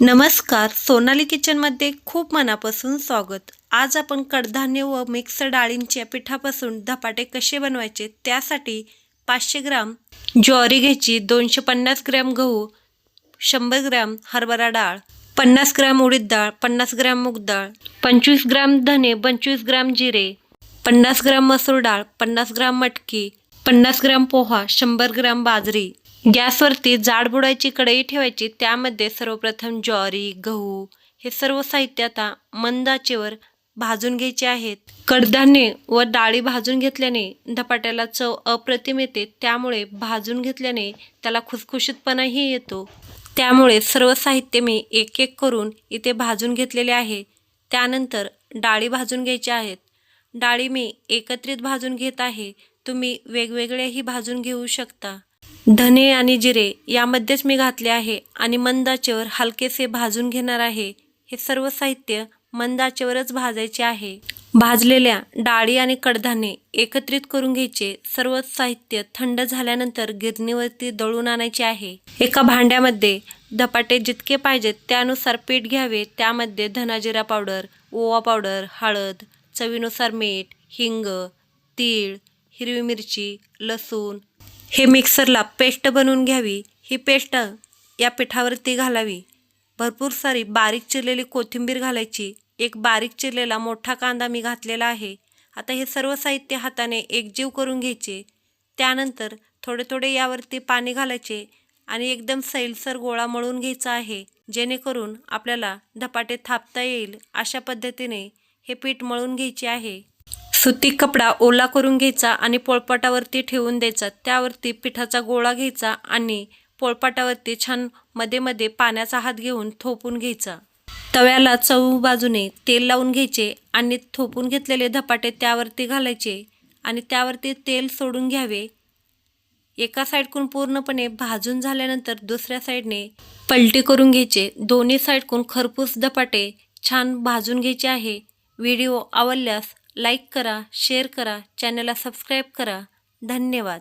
नमस्कार सोनाली किचनमध्ये खूप मनापासून स्वागत. आज आपण कडधान्य व मिक्स डाळींच्या पिठापासून धपाटे कसे बनवायचे त्यासाठी पाचशे ग्राम ज्वारी घ्यायची दोनशे पन्नास ग्रॅम गहू शंभर ग्रॅम हरभरा डाळ पन्नास ग्रॅम उडीद डाळ पन्नास ग्रॅम मूग डाळ पंचवीस ग्रॅम धने पंचवीस ग्रॅम जिरे पन्नास ग्रॅम मसूर डाळ पन्नास ग्रॅम मटकी पन्नास ग्रॅम पोहा शंभर ग्रॅम बाजरी. गॅसवरती जाड बुडायची कढई ठेवायची त्यामध्ये सर्वप्रथम ज्वारी गहू हे सर्व साहित्य आता मंद आचेवर भाजून घ्यायचे आहेत. कडधान्य व डाळी भाजून घेतल्याने धपाट्याला चव अप्रतिम येते त्यामुळे भाजून घेतल्याने त्याला खुसखुशीतपणाही येतो. त्यामुळे सर्व साहित्य मी एक एक करून इथे भाजून घेतलेले आहे. त्यानंतर डाळी भाजून घ्यायच्या आहेत. डाळी मी एकत्रित भाजून घेत आहे. तुम्ही वेगवेगळेही भाजून घेऊ शकता. धने आणि जिरे यामध्येच मी घातले आहे आणि मंदाचेवर हलकेसे भाजून घेणार आहे. हे सर्व साहित्य मंदाचेवरच भाजायचे आहे. भाजलेल्या डाळी आणि कडधान्ये एकत्रित करून घ्यायचे. सर्व साहित्य थंड झाल्यानंतर गिरणीवरती दळून आणायचे आहे. एका भांड्यामध्ये धपाटे जितके पाहिजेत त्यानुसार पीठ घ्यावे. त्यामध्ये धनाजिरा पावडर ओवा पावडर हळद चवीनुसार मीठ हिंग तीळ हिरवी मिरची लसूण हे मिक्सरला पेस्ट बनवून घ्यावी. ही पेस्ट या पिठावरती घालावी. भरपूर सारी बारीक चिरलेली कोथिंबीर घालायची. एक बारीक चिरलेला मोठा कांदा मी घातलेला आहे. आता हे सर्व साहित्य हाताने एकजीव करून घ्यायचे. त्यानंतर थोडे थोडे यावरती पाणी घालायचे आणि एकदम सैलसर गोळा मळून घ्यायचा आहे. जेणेकरून आपल्याला धपाटे थापता येईल अशा पद्धतीने हे पीठ मळून घ्यायचे आहे. सुती कपडा ओला करून घ्यायचा आणि पोळपाटावरती ठेवून द्यायचा. त्यावरती पिठाचा गोळा घ्यायचा आणि पोळपाटावरती छानमध्ये मध्ये पाण्याचा हात घेऊन थोपून घ्यायचा. तव्याला चवू बाजूने तेल लावून घ्यायचे आणि थोपून घेतलेले धपाटे त्यावरती घालायचे आणि त्यावरती तेल सोडून घ्यावे. एका साईडकून पूर्णपणे भाजून झाल्यानंतर दुसऱ्या साईडने पलटी करून घ्यायचे. दोन्ही साईडकून खरपूस धपाटे छान भाजून घ्यायचे आहे. व्हिडिओ आवडल्यास लाईक करा शेअर करा चॅनलला सबस्क्राईब करा. धन्यवाद.